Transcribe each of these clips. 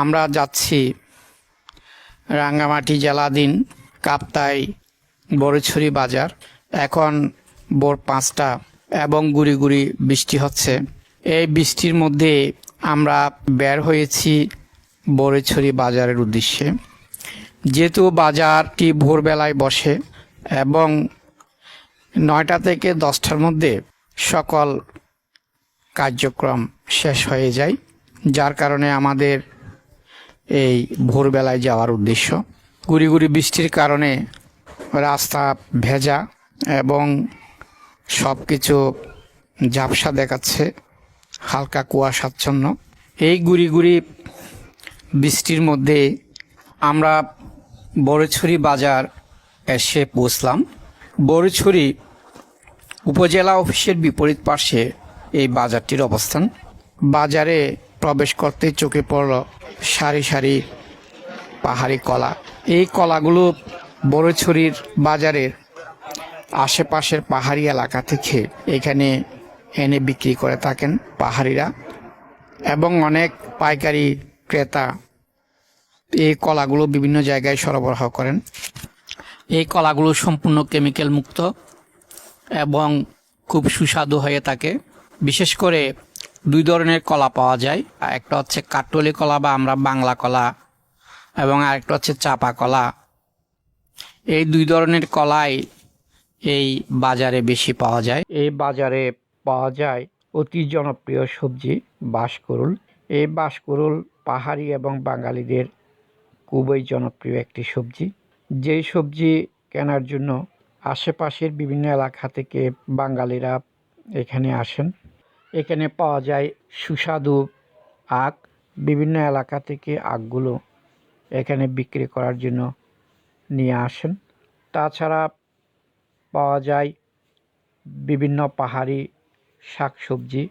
আমরা যাচ্ছি রাঙ্গামাটি জেলাধীন কাপ্তাই বড়ছড়ি বাজার। এখন ভোর পাঁচটা এবং গুড়ি গুড়ি বৃষ্টি হচ্ছে। এই বৃষ্টির মধ্যে আমরা বের হয়েছি বড়ছড়ি বাজারের উদ্দেশ্যে। যেহেতু বাজারটি ভোরবেলায় বসে এবং নয়টা থেকে দশটার মধ্যে সকল কার্যক্রম শেষ হয়ে যায়, যার কারণে আমাদের এই ভোরবেলায় যাওয়ার উদ্দেশ্য। গুড়ি গুড়ি বৃষ্টির কারণে রাস্তা ভেজা এবং সব কিছু ঝাপসা দেখাচ্ছে, হালকা কুয়াশাচ্ছন্ন। এই গুড়ি গুড়ি বৃষ্টির মধ্যে আমরা বড়ছড়ি বাজার এসে পৌঁছলাম। বড়ছড়ি উপজেলা অফিসের বিপরীত পাশে এই বাজারটির অবস্থান। বাজারে প্রবেশ করতে চোখে পড়ল সারি সারি পাহাড়ি কলা। এই কলাগুলো বড়ছড়ির বাজারের আশেপাশের পাহাড়ি এলাকা থেকে এখানে এনে বিক্রি করে থাকেন পাহাড়িরা এবং অনেক পাইকারি ক্রেতা এই কলাগুলো বিভিন্ন জায়গায় সরবরাহ করেন। এই কলাগুলো সম্পূর্ণ কেমিক্যাল মুক্ত এবং খুব সুস্বাদু হয়ে থাকে। বিশেষ করে দুই ধরনের কলা পাওয়া যায়। একটা হচ্ছে কাটলি কলা বা আমরা বাংলা কলা, এবং আরেকটা হচ্ছে চাপা কলা। এই দুই ধরনের কলাই এই বাজারে বেশি পাওয়া যায়। এই বাজারে পাওয়া যায় অতি জনপ্রিয় সবজি বাঁশকুরুল। এই বাঁশকুরুল পাহাড়ি এবং বাঙালিদের খুবই জনপ্রিয় একটি সবজি। যেই সবজি কেনার জন্য আশেপাশের বিভিন্ন এলাকা থেকে বাঙালিরা এখানে আসেন। এখানে পাওয়া যায় সুস্বাদু আখ। বিভিন্ন এলাকা থেকে আখগুলো এখানে বিক্রি করার জন্য নিয়ে আসেন। তাছাড়া পাওয়া যায় বিভিন্ন পাহাড়ি শাকসবজি।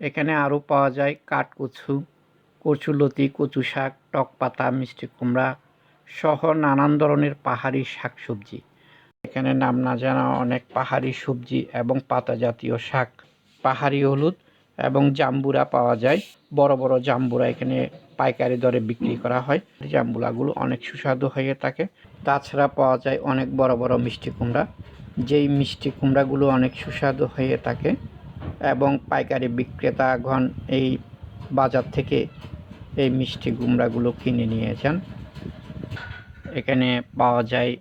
এখানে আরও পাওয়া যায় কাঠকচু কচুলতি কচু শাক, টক পাতা, মিষ্টি কুমড়া সহ নানান ধরনের পাহাড়ি শাকসবজি। এখানে নাম না জানা অনেক পাহাড়ি সবজি এবং পাতা জাতীয় শাক পাহাড়ি হলুদ এবং জাম্বুরা পাওয়া যায়। বড় বড় জাম্বুরা এখানে পাইকারি দরে বিক্রি করা হয়। জাম্বুরাগুলো অনেক সুস্বাদু হয়ে থাকে। তাছাড়া পাওয়া যায় অনেক বড় বড় মিষ্টি কুমড়া। যেই মিষ্টি কুমড়াগুলো অনেক সুস্বাদু হয়ে থাকে এবং পাইকারি বিক্রেতাগণ এই বাজার থেকে এই মিষ্টি কুমড়াগুলো কিনে নিয়ে যান। এখানে পাওয়া যায়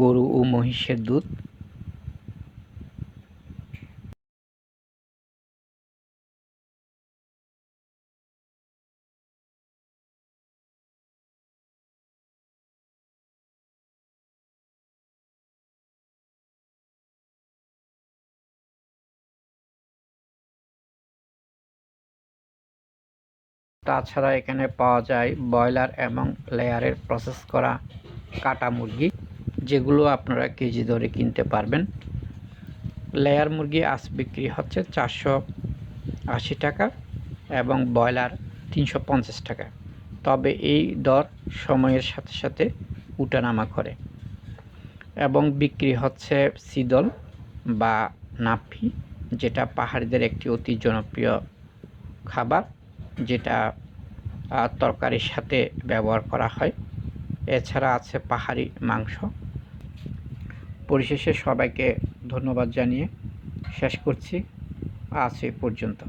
গরু ও মহিষের দুধ। তাছাড়া এখানে পাওয়া যায় ব্রয়লার এবং লেয়ারের প্রসেস করা কাটা মুরগি, যেগুলো আপনারা কেজি দরে কিনতে পারবেন। লেয়ার মুরগি আজ বিক্রি হচ্ছে চারশো আশি টাকা এবং ব্রয়লার তিনশো পঞ্চাশ টাকা। তবে এই দর সময়ের সাথে সাথে উঠানামা করে এবং বিক্রি হচ্ছে সিদল বা নাফি, যেটা পাহাড়িদের একটি অতি জনপ্রিয় খাবার। যেটা তরকারির সাথে ব্যবহার করা হয়। এছাড়া আছে পাহাড়ি মাংস। পরিশেষে সবাইকে ধন্যবাদ জানিয়ে শেষ করছি। আজ এ পর্যন্ত।